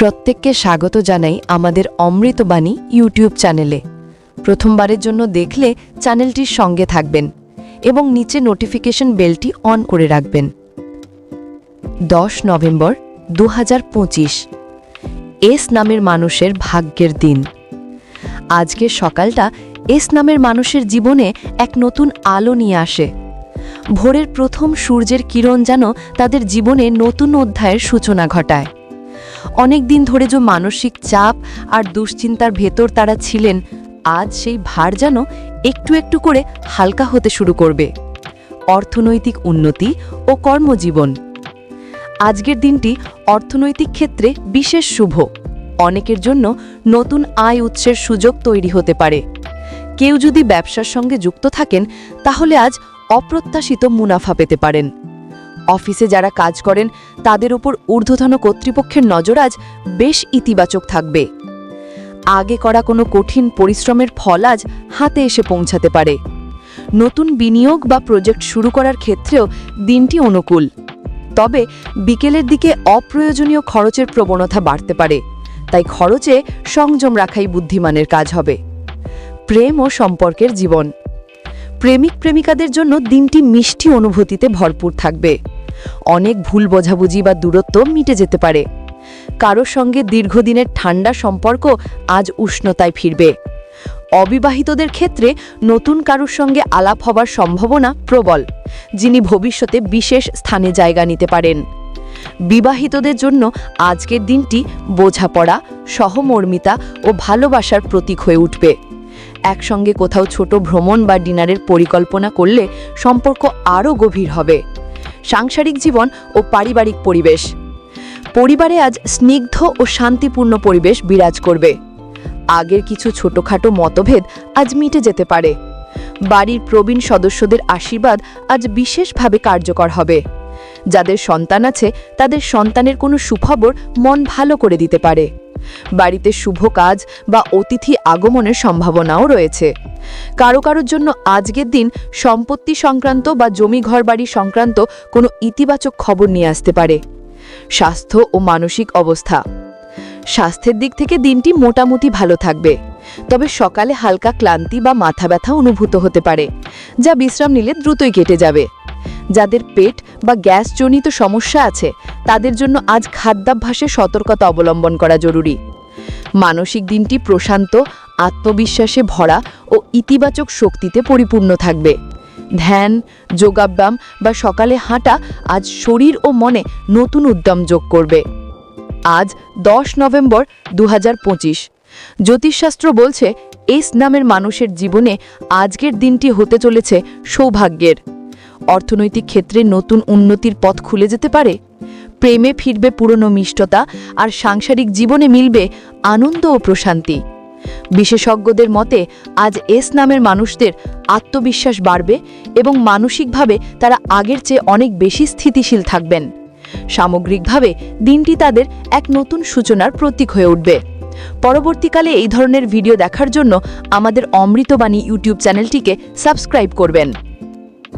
প্রত্যেককে স্বাগত জানাই আমাদের অমৃতবাণী ইউটিউব চ্যানেলে। প্রথমবারের জন্য দেখলে চ্যানেলটির সঙ্গে থাকবেন এবং নিচে নোটিফিকেশন বেলটি অন করে রাখবেন। দশ নভেম্বর দু হাজার পঁচিশ, এস নামের মানুষের ভাগ্যের দিন। আজকের সকালটা এস নামের মানুষের জীবনে এক নতুন আলো নিয়ে আসে। ভোরের প্রথম সূর্যের কিরণ যেন তাদের জীবনে নতুন অধ্যায়ের সূচনা ঘটায়। অনেক দিন ধরে যে মানসিক চাপ আর দুশ্চিন্তার ভেতর তারা ছিলেন, আজ সেই ভার যেন একটু একটু করে হালকা হতে শুরু করবে। অর্থনৈতিক উন্নতি ও কর্মজীবন। আজকের দিনটি অর্থনৈতিক ক্ষেত্রে বিশেষ শুভ। অনেকের জন্য নতুন আয় উৎসের সুযোগ তৈরি হতে পারে। কেউ যদি ব্যবসার সঙ্গে যুক্ত থাকেন, তাহলে আজ অপ্রত্যাশিত মুনাফা পেতে পারেন। অফিসে যারা কাজ করেন, তাদের ওপর ঊর্ধ্বতন কর্তৃপক্ষের নজর আজ বেশ ইতিবাচক থাকবে। আগে করা কোনো কঠিন পরিশ্রমের ফল আজ হাতে এসে পৌঁছাতে পারে। নতুন বিনিয়োগ বা প্রজেক্ট শুরু করার ক্ষেত্রেও দিনটি অনুকূল। তবে বিকেলের দিকে অপ্রয়োজনীয় খরচের প্রবণতা বাড়তে পারে, তাই খরচে সংযম রাখাই বুদ্ধিমানের কাজ হবে। প্রেম ও সম্পর্কের জীবন। প্রেমিক প্রেমিকাদের জন্য দিনটি মিষ্টি অনুভূতিতে ভরপুর থাকবে। অনেক ভুল বোঝাবুঝি বা দূরত্ব মিটে যেতে পারে। কারোর সঙ্গে দীর্ঘদিনের ঠান্ডা সম্পর্ক আজ উষ্ণতায় ফিরবে। অবিবাহিতদের ক্ষেত্রে নতুন কারোর সঙ্গে আলাপ হবার সম্ভাবনা প্রবল, যিনি ভবিষ্যতে বিশেষ স্থানে জায়গা নিতে পারেন। বিবাহিতদের জন্য আজকের দিনটি বোঝাপড়া, সহমর্মিতা ও ভালোবাসার প্রতীক হয়ে উঠবে। একসঙ্গে কোথাও ছোট ভ্রমণ বা ডিনারের পরিকল্পনা করলে সম্পর্ক আরও গভীর হবে। সাংসারিক জীবন ও পারিবারিক পরিবেশ। পরিবারে আজ স্নিগ্ধ ও শান্তিপূর্ণ পরিবেশ বিরাজ করবে। আগের কিছু ছোটখাটো মতভেদ আজ মিটে যেতে পারে। বাড়ির প্রবীণ সদস্যদের আশীর্বাদ আজ বিশেষভাবে কার্যকর হবে। যাদের সন্তান আছে, তাদের সন্তানের কোনো সুখবর মন ভালো করে দিতে পারে। বাড়িতে শুভ কাজ বা অতিথি আগমনের সম্ভাবনাও রয়েছে। কারও কারোর জন্য আজকের দিন সম্পত্তি সংক্রান্ত বা জমি ঘর বাড়ি সংক্রান্ত কোনো ইতিবাচক খবর নিয়ে আসতে পারে। স্বাস্থ্য ও মানসিক অবস্থা। স্বাস্থ্যের দিক থেকে দিনটি মোটামুটি ভালো থাকবে, তবে সকালে হালকা ক্লান্তি বা মাথা ব্যথা অনুভূত হতে পারে, যা বিশ্রাম নিলে দ্রুতই কেটে যাবে। যাদের পেট বা গ্যাসজনিত সমস্যা আছে, তাদের জন্য আজ খাদ্যাভ্যাসে সতর্কতা অবলম্বন করা জরুরি। মানসিক দিনটি প্রশান্ত, আত্মবিশ্বাসে ভরা ও ইতিবাচক শক্তিতে পরিপূর্ণ থাকবে। ধ্যান, যোগাব্যায়াম বা সকালে হাঁটা আজ শরীর ও মনে নতুন উদ্যম যোগ করবে। আজ দশ নভেম্বর দু হাজার পঁচিশ। জ্যোতিষশাস্ত্র বলছে, এস নামের মানুষের জীবনে আজকের দিনটি হতে চলেছে সৌভাগ্যের। অর্থনৈতিক ক্ষেত্রে নতুন উন্নতির পথ খুলে যেতে পারে। প্রেমে ফিরবে পুরনো মিষ্টতা আর সাংসারিক জীবনে মিলবে আনন্দ ও প্রশান্তি। বিশেষজ্ঞদের মতে, আজ এস নামের মানুষদের আত্মবিশ্বাস বাড়বে এবং মানসিকভাবে তারা আগের চেয়ে অনেক বেশি স্থিতিশীল থাকবেন। সামগ্রিকভাবে, দিনটি তাদের এক নতুন সূচনার প্রতীক হয়ে উঠবে। পরবর্তীকালে এই ধরনের ভিডিও দেখার জন্য আমাদের অমৃতবাণী ইউটিউব চ্যানেলটিকে সাবস্ক্রাইব করবেন।